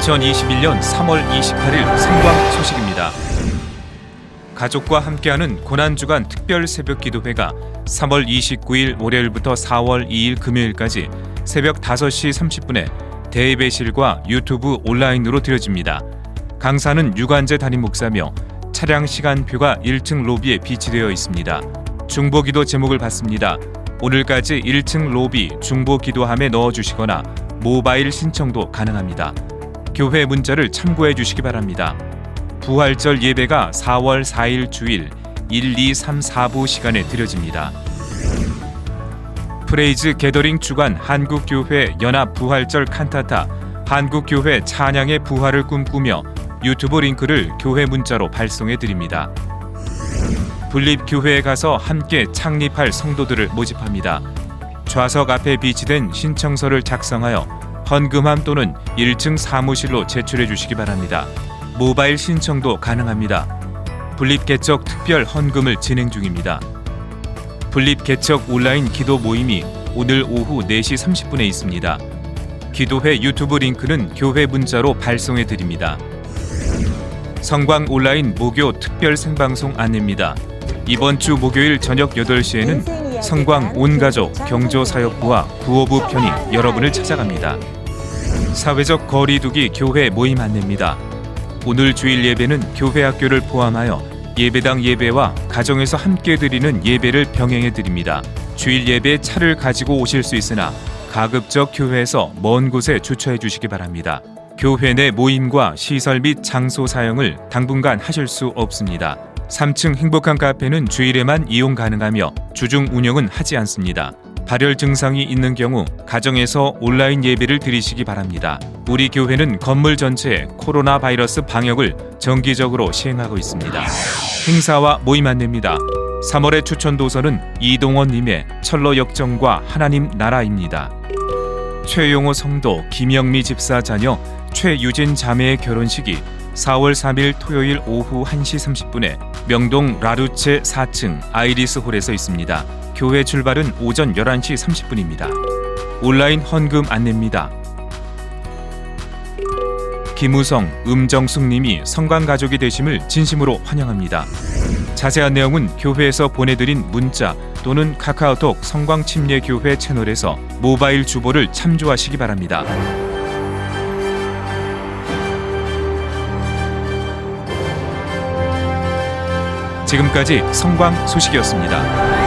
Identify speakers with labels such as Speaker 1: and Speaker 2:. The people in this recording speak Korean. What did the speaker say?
Speaker 1: 2021년 3월 28일 생광 소식입니다. 가족과 함께하는 고난주간 특별 새벽 기도회가 3월 29일 월요일부터 4월 2일 금요일까지 새벽 5시 30분에 대예배실과 유튜브 온라인으로 드려집니다. 강사는 유관재 담임 목사며 차량 시간표가 1층 로비에 비치되어 있습니다. 중보기도 제목을 받습니다. 오늘까지 1층 로비 중보기도함에 넣어주시거나 모바일 신청도 가능합니다. 교회 문자를 참고해 주시기 바랍니다. 부활절 예배가 4월 4일 주일 1, 2, 3, 4부 시간에 드려집니다. 프레이즈 게더링 주간 한국교회 연합 부활절 칸타타 한국교회 찬양의 부활을 꿈꾸며 유튜브 링크를 교회 문자로 발송해 드립니다. 분립교회에 가서 함께 창립할 성도들을 모집합니다. 좌석 앞에 비치된 신청서를 작성하여 헌금함 또는 1층 사무실로 제출해 주시기 바랍니다. 모바일 신청도 가능합니다. 분립개척 특별 헌금을 진행 중입니다. 분립개척 온라인 기도 모임이 오늘 오후 4시 30분에 있습니다. 기도회 유튜브 링크는 교회 문자로 발송해 드립니다. 성광 온라인 목요 특별 생방송 안내입니다. 이번 주 목요일 저녁 8시에는 성광 온가족 경조사역부와 구호부 편이 여러분을 찾아갑니다. 사회적 거리두기 교회 모임 안내입니다. 오늘 주일 예배는 교회 학교를 포함하여 예배당 예배와 가정에서 함께 드리는 예배를 병행해 드립니다. 주일 예배 차를 가지고 오실 수 있으나 가급적 교회에서 먼 곳에 주차해 주시기 바랍니다. 교회 내 모임과 시설 및 장소 사용을 당분간 하실 수 없습니다. 3층 행복한 카페는 주일에만 이용 가능하며 주중 운영은 하지 않습니다. 발열 증상이 있는 경우 가정에서 온라인 예배를 드리시기 바랍니다. 우리 교회는 건물 전체에 코로나 바이러스 방역을 정기적으로 시행하고 있습니다. 행사와 모임 안내입니다. 3월의 추천 도서는 이동원 님의 철로 역정과 하나님 나라입니다. 최용호 성도, 김영미 집사 자녀, 최유진 자매의 결혼식이 4월 3일 토요일 오후 1시 30분에 명동 라루체 4층 아이리스 홀에서 있습니다. 교회 출발은 오전 11시 30분입니다. 온라인 헌금 안내입니다. 김우성, 음정숙 님이 성관 가족이 되심을 진심으로 환영합니다. 자세한 내용은 교회에서 보내드린 문자 또는 카카오톡 성광 침례 교회 채널에서 모바일 주보를 참조하시기 바랍니다. 지금까지 성광 소식이었습니다.